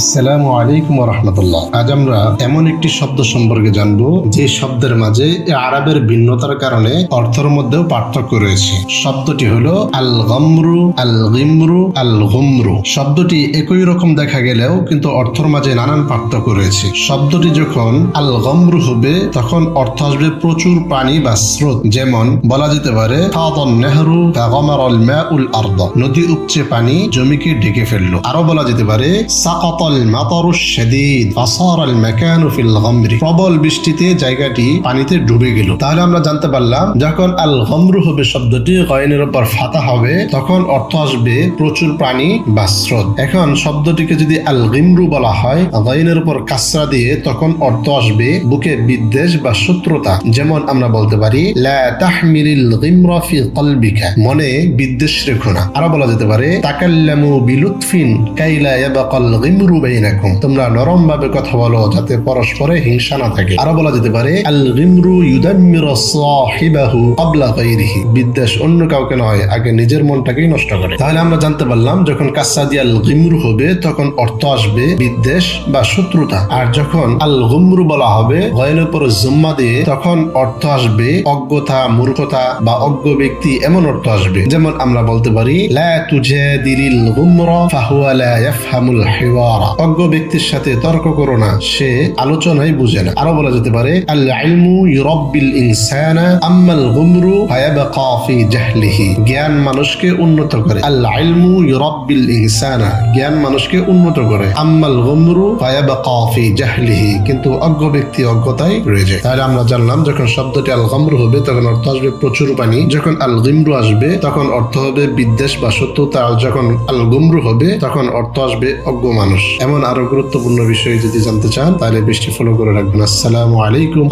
আসসালামু আলাইকুম রহমতুল্লাহ আজ আমরা এমন একটি শব্দ সম্পর্কে জানব, যে শব্দের মাঝে আরবের ভিন্নতার কারণে অর্থের মধ্যেও পার্থক্য রয়েছে। শব্দটি হলো আল গমরু আল গিমরু আল শব্দটি একই রকম দেখা গেলেও কিন্তু অর্থের মাঝে নানান পার্থক্য রয়েছে। শব্দটি যখন আল গমরু হবে, তখন অর্থ আসবে প্রচুর পানি বা স্রোত। যেমন বলা যেতে পারে নেহরু নদী উপচে পানি জমিকে ঢেকে ফেলল। আরও বলা যেতে পারে প্রবল বৃষ্টিতে জায়গাটি পানিতে ডুবে গেল। তাহলে আমরা জানতে পারলাম, যখন আল গমরু হবে শব্দটি গয়নের উপর ফাতা হবে, তখন অর্থ আসবে প্রচুর বা স্রোত। এখন শব্দটিকে যদি আল গিমরু বলা হয়, গয়নের উপর কাসরা দিয়ে, তখন অর্থ আসবে বুকে বিদ্বেষ বা শত্রুতা। যেমন আমরা বলতে পারি, লা গিমরা ফি কলবিকা মনে বিদ্বেষ রেখো না। আরও বলা যেতে পারে, তাকাল্লামু বিলুৎফিন কাইলা ইয়াবাকাল গিমরু তোমরা নরম ভাবে কথা বলো যাতে পরস্পরে হিংসা না থাকে। আরও বলা যেতে পারে আল সাহিবাহু বিদ্বেষ অন্য কাউকে নয়, আগে নিজের মনটাকেই নষ্ট করে। তাহলে আমরা জানতে পারলাম, যখন কাসা দিয়ে আল গিমরু হবে, তখন অর্থ আসবে বিদ্বেষ বা শত্রুতা। আর যখন আল বলা হবে উপর জুম্মা দিয়ে, তখন অর্থ আসবে অজ্ঞতা, মূর্খতা বা অজ্ঞ ব্যক্তি এমন অর্থ আসবে। যেমন আমরা বলতে পারি, লা তুজাদিলিল গুমরা ফাহুয়া লা ইয়াফহামুল হিওয়ারা। অজ্ঞ ব্যক্তির সাথে তর্ক করো না, সে আলোচনাই বুঝে না। আরও বলা যেতে পারে আল ইলমু ইউরাব্বিল ইনসানা আম্মাল গুমরু ফায়াবকা ফি জাহলিহি। জ্ঞান মানুষকে উন্নত করে। আল ইলমু ইউরাব্বিল ইনসানা জ্ঞান মানুষকে উন্নত করে। আম্মাল গুমরু ফায়াবকা ফি জাহলিহি। কিন্তু অজ্ঞ ব্যক্তি অজ্ঞতায় রয়ে যায়। তাহলে আমরা জানলাম, যখন শব্দটি আল গমরু হবে, তখন অর্থ আসবে প্রচুর পানি। যখন আল গিমরু আসবে, তখন অর্থ হবে বিদ্বেষ বা শত্রুতা আর যখন আল গুমরু হবে, তখন অর্থ আসবে অজ্ঞ মানুষ। এমন আরও গুরুত্বপূর্ণ বিষয় যদি জানতে চান তাহলে বেশি ফলো করে রাখবেন। আসসালামু আলাইকুম